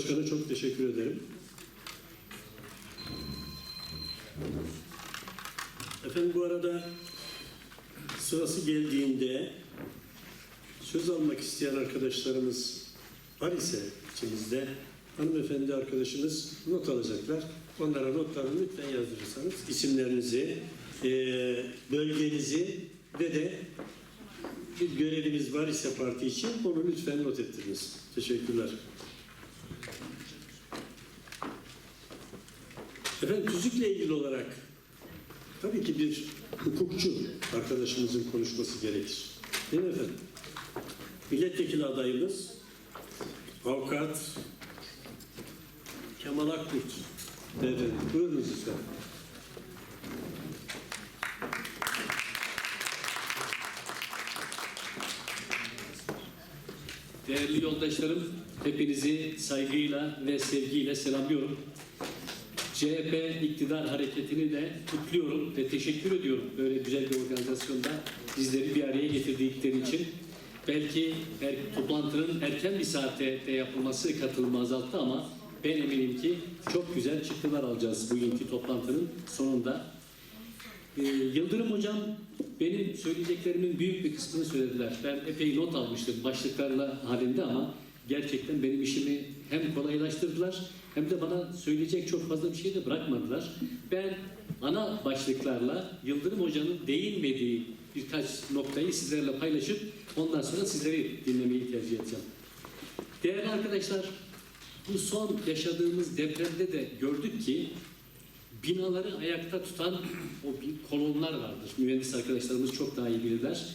Başkan'a çok teşekkür ederim. Efendim bu arada sırası geldiğinde söz almak isteyen arkadaşlarımız var ise içimizde hanımefendi arkadaşımız not alacaklar. Onlara notlarını lütfen yazdırırsanız isimlerinizi, eee, bölgenizi ve de bir göreviniz var ise parti için onu lütfen not ettiriniz. Teşekkürler. Efendim tüzükle ilgili olarak tabii ki bir hukukçu arkadaşımızın konuşması gerekir. Değil mi efendim? Milletvekili adayımız avukat Kemal Akkurt. Beyefendi buyurunuz lütfen. Değerli yoldaşlarım, hepinizi saygıyla ve sevgiyle selamlıyorum. CHP iktidar hareketini de kutluyorum ve teşekkür ediyorum böyle güzel bir organizasyonda bizleri bir araya getirdikleri için. Belki er, toplantının erken bir saatte de yapılması katılımı azalttı ama ben eminim ki çok güzel çıktılar alacağız bugünkü toplantının sonunda. Ee, Yıldırım Hocam benim söyleyeceklerimin büyük bir kısmını söylediler. Ben epey not almıştım başlıklarla halinde ama gerçekten benim işimi hem kolaylaştırdılar hem de bana söyleyecek çok fazla bir şey de bırakmadılar. Ben ana başlıklarla Yıldırım Hoca'nın değinmediği birkaç noktayı sizlerle paylaşıp ondan sonra sizleri dinlemeyi tercih edeceğim. Değerli arkadaşlar, bu son yaşadığımız depremde de gördük ki binaları ayakta tutan o kolonlar vardır. Mühendis arkadaşlarımız çok daha iyi bilirler.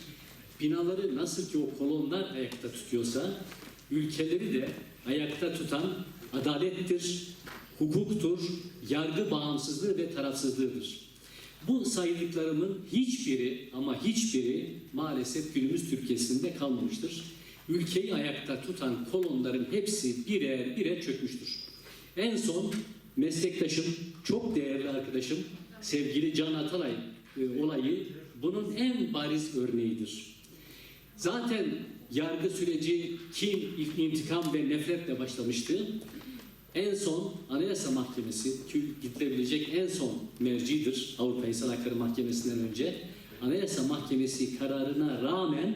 Binaları nasıl ki o kolonlar ayakta tutuyorsa ülkeleri de ayakta tutan adalettir, hukuktur, yargı bağımsızlığı ve tarafsızlığıdır. Bu saydıklarımın hiçbiri ama hiçbiri maalesef günümüz Türkiye'sinde kalmamıştır. Ülkeyi ayakta tutan kolonların hepsi birer birer çökmüştür. En son meslektaşım, çok değerli arkadaşım, sevgili Can Atalay e, olayı bunun en bariz örneğidir. Zaten yargı süreci kin, intikam ve nefretle başlamıştı. En son Anayasa Mahkemesi ki gidilebilecek en son mercidir Avrupa İnsan Hakları Mahkemesi'nden önce. Anayasa Mahkemesi kararına rağmen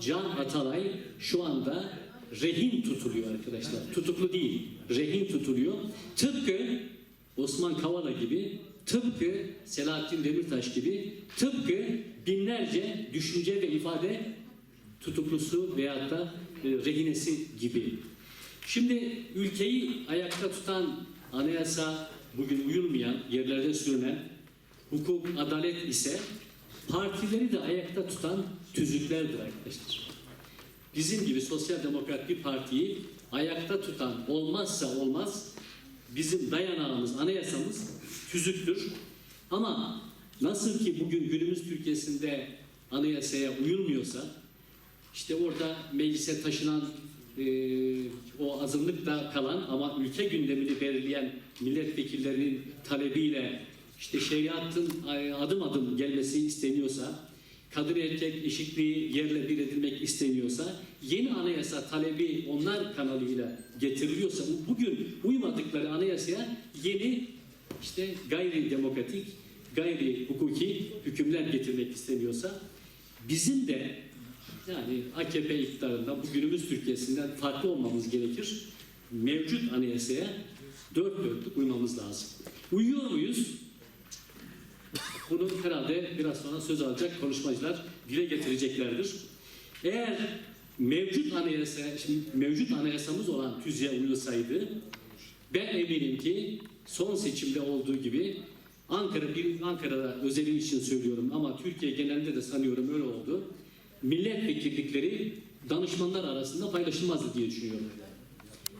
Can Atalay şu anda rehin tutuluyor arkadaşlar. Tutuklu değil, rehin tutuluyor. Tıpkı Osman Kavala gibi, tıpkı Selahattin Demirtaş gibi, tıpkı binlerce düşünce ve ifade tutuklusu veyahut da e, rehinesi gibi. Şimdi ülkeyi ayakta tutan anayasa bugün uyulmayan, yerlerde sürünen hukuk, adalet ise partileri de ayakta tutan tüzüklerdir arkadaşlar. Bizim gibi sosyal demokrat bir partiyi ayakta tutan olmazsa olmaz bizim dayanağımız, anayasamız tüzüktür. Ama nasıl ki bugün günümüz Türkiye'sinde anayasaya uyulmuyorsa işte orada meclise taşınan o azınlıkta kalan ama ülke gündemini belirleyen milletvekillerinin talebiyle işte şeriatın e, adım adım gelmesi isteniyorsa, kadın erkek eşitliği yerle bir edilmek isteniyorsa, yeni anayasa talebi onlar kanalıyla getiriliyorsa, bugün uymadıkları anayasaya yeni işte gayri demokratik, gayri hukuki hükümler getirmek isteniyorsa, bizim de yani AKP iktidarından bu günümüz Türkiye'sinden farklı olmamız gerekir. Mevcut anayasaya dört dörtlük uymamız lazım. Uyuyor muyuz? Bunu herhalde biraz sonra söz alacak konuşmacılar dile getireceklerdir. Eğer mevcut anayasa, şimdi mevcut anayasamız olan tüzüğe uyulsaydı ben eminim ki son seçimde olduğu gibi Ankara bir Ankara'da özeli için söylüyorum ama Türkiye genelinde de sanıyorum öyle oldu. Milletvekillikleri danışmanlar arasında paylaşılmazdı diye düşünüyorum.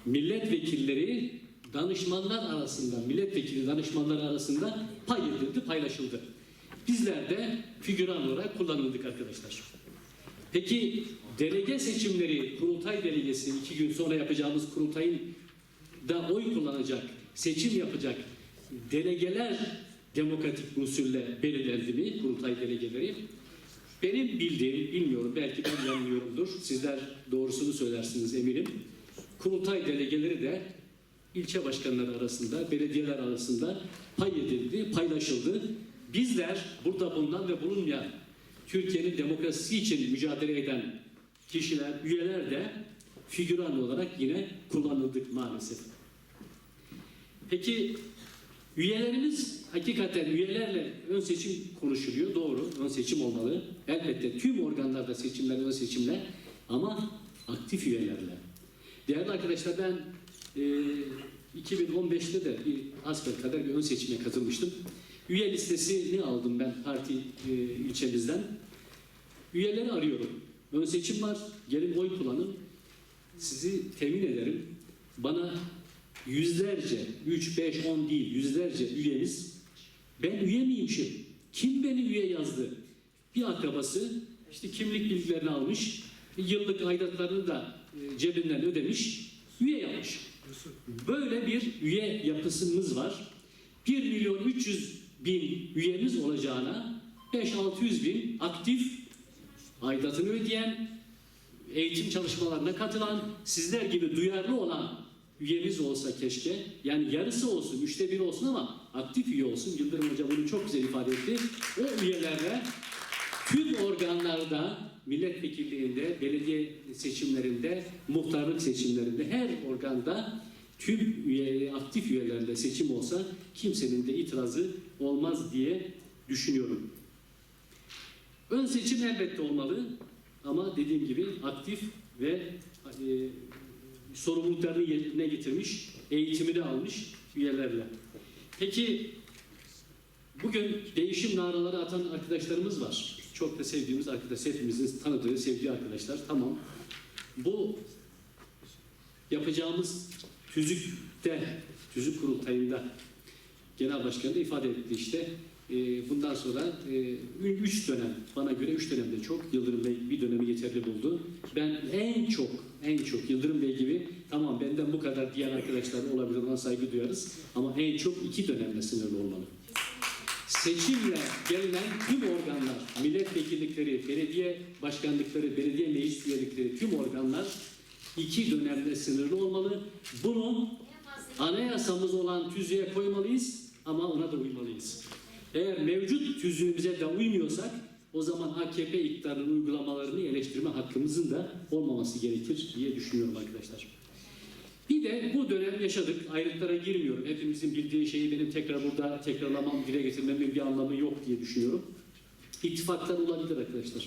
Milletvekilleri danışmanlar arasında, milletvekili danışmanlar arasında pay edildi, paylaşıldı. Bizler de figüran olarak kullanıldık arkadaşlar. Peki delege seçimleri, kurultay delegesi iki gün sonra yapacağımız kurultayın da oy kullanacak, seçim yapacak delegeler demokratik usulle belirlendi mi kurultay delegeleri? Benim bildiğim, bilmiyorum belki ben yanılıyorumdur. Sizler doğrusunu söylersiniz eminim. Kurultay delegeleri de ilçe başkanları arasında, belediyeler arasında pay edildi, paylaşıldı. Bizler burada bulunan ve bulunmayan Türkiye'nin demokrasisi için mücadele eden kişiler, üyeler de figüran olarak yine kullanıldık maalesef. Peki üyelerimiz hakikaten üyelerle ön seçim konuşuluyor. Doğru, ön seçim olmalı. Elbette tüm organlarda seçimler, ön seçimler ama aktif üyelerle. Değerli arkadaşlar ben e, 2015'te de bir hasbelkader bir ön seçime katılmıştım. Üye listesini aldım ben parti e, ilçemizden. Üyeleri arıyorum. Ön seçim var, gelin oy kullanın. Sizi temin ederim. Bana yüzlerce, 3, 5, 10 değil yüzlerce üyeniz ben üye miymişim? Kim beni üye yazdı? Bir akrabası işte kimlik bilgilerini almış, yıllık aidatlarını da e, cebinden ödemiş, üye yapmış. Böyle bir üye yapısımız var. 1 milyon 300 bin üyemiz olacağına 5-600 bin aktif aidatını ödeyen, eğitim çalışmalarına katılan, sizler gibi duyarlı olan üyemiz olsa keşke. Yani yarısı olsun, üçte biri olsun ama aktif üye olsun. Yıldırım Hoca bunu çok güzel ifade etti. O üyelerle tüm organlarda, milletvekilliğinde, belediye seçimlerinde, muhtarlık seçimlerinde, her organda tüm üye, aktif üyelerle seçim olsa kimsenin de itirazı olmaz diye düşünüyorum. Ön seçim elbette olmalı ama dediğim gibi aktif ve e, sorumluluklarını yerine getirmiş, eğitimini almış üyelerle. Peki bugün değişim naraları atan arkadaşlarımız var. Çok da sevdiğimiz arkadaş, hepimizin tanıdığı, sevdiği arkadaşlar. Tamam. Bu yapacağımız tüzükte, tüzük kurultayında genel başkan da ifade etti işte. E, bundan sonra e, üç dönem, bana göre üç dönemde çok. Yıldırım Bey bir dönemi yeterli buldu. Ben en çok, en çok Yıldırım Bey gibi tamam benden bu kadar diğer arkadaşlar olabilir ona saygı duyarız. Ama en çok iki dönemle sınırlı olmalı. Seçimle gelinen tüm organlar, milletvekillikleri, belediye başkanlıkları, belediye meclis üyelikleri tüm organlar iki dönemde sınırlı olmalı. Bunu anayasamız olan tüzüğe koymalıyız ama ona da uymalıyız. Eğer mevcut tüzüğümüze de uymuyorsak o zaman AKP iktidarının uygulamalarını eleştirme hakkımızın da olmaması gerekir diye düşünüyorum arkadaşlar. Bir de bu dönem yaşadık. Ayrıntılara girmiyorum. Hepimizin bildiği şeyi benim tekrar burada tekrarlamam, dile getirmemin bir anlamı yok diye düşünüyorum. İttifaklar olabilir arkadaşlar.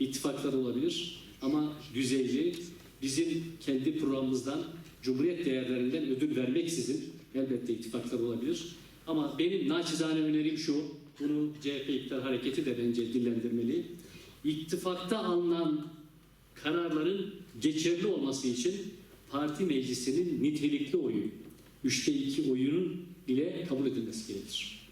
İttifaklar olabilir ama düzeyli, bizim kendi programımızdan, Cumhuriyet değerlerinden ödül vermeksizin elbette ittifaklar olabilir. Ama benim naçizane önerim şu, bunu CHP iktidar hareketi de bence dillendirmeli. İttifakta alınan kararların geçerli olması için parti meclisinin nitelikli oyu, üçte iki oyunun ile kabul edilmesi gerekir.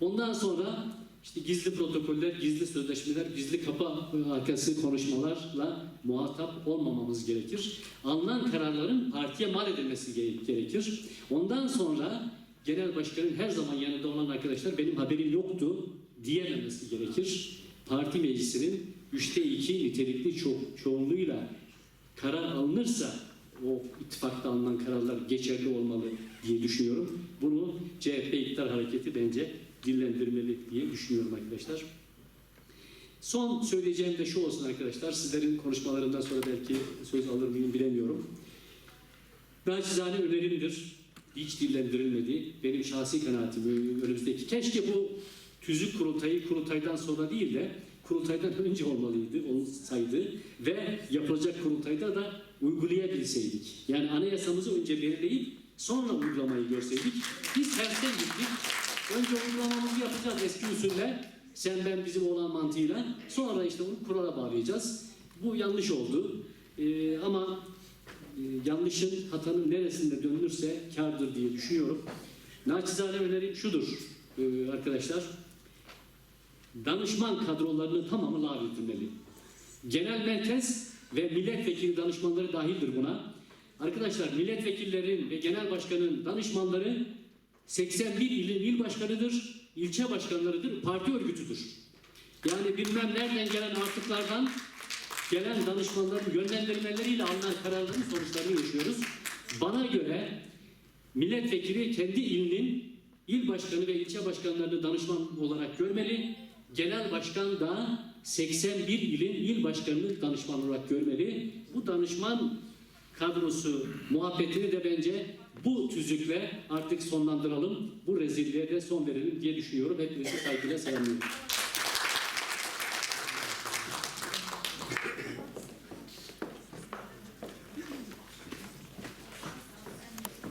Ondan sonra işte gizli protokoller, gizli sözleşmeler, gizli kapı arkası konuşmalarla muhatap olmamamız gerekir. Alınan kararların partiye mal edilmesi gere- gerekir. Ondan sonra genel başkanın her zaman yanında olan arkadaşlar benim haberim yoktu diyememesi gerekir. Parti meclisinin üçte iki nitelikli ço- çoğunluğuyla karar alınırsa o ittifakta alınan kararlar geçerli olmalı diye düşünüyorum. Bunu CHP iktidar hareketi bence dillendirmeli diye düşünüyorum arkadaşlar. Son söyleyeceğim de şu olsun arkadaşlar. Sizlerin konuşmalarından sonra belki söz alır mıyım bilemiyorum. Naçizane önerimdir. Hiç dillendirilmedi. Benim şahsi kanaatim önümüzdeki. Keşke bu tüzük kurultayı kurultaydan sonra değil de kurultaydan önce olmalıydı, olsaydı ve yapılacak kurultayda da uygulayabilseydik. Yani anayasamızı önce belirleyip sonra uygulamayı görseydik. Biz tersten gittik. Önce uygulamamızı yapacağız eski usulle. Sen ben bizim olan mantığıyla. Sonra işte onu kurala bağlayacağız. Bu yanlış oldu. Ee, ama yanlışın, hatanın neresinde dönülürse kârdır diye düşünüyorum. Naçizane önerim şudur e, arkadaşlar. Danışman kadrolarının tamamı lağvedilmeli. Genel merkez ve milletvekili danışmanları dahildir buna. Arkadaşlar milletvekillerin ve genel başkanın danışmanları 81 ilin il başkanıdır, ilçe başkanlarıdır, parti örgütüdür. Yani bilmem nereden gelen artıklardan gelen danışmanların yönlendirmeleriyle alınan kararların sonuçlarını yaşıyoruz. Bana göre Milletvekili kendi ilinin il başkanı ve ilçe başkanlarını danışman olarak görmeli. Genel başkan da 81 ilin il başkanını danışman olarak görmeli. Bu danışman kadrosu muhabbetini de bence bu tüzükle artık sonlandıralım. Bu rezilliğe de son verelim diye düşünüyorum. Hepinizi saygıyla selamlıyorum.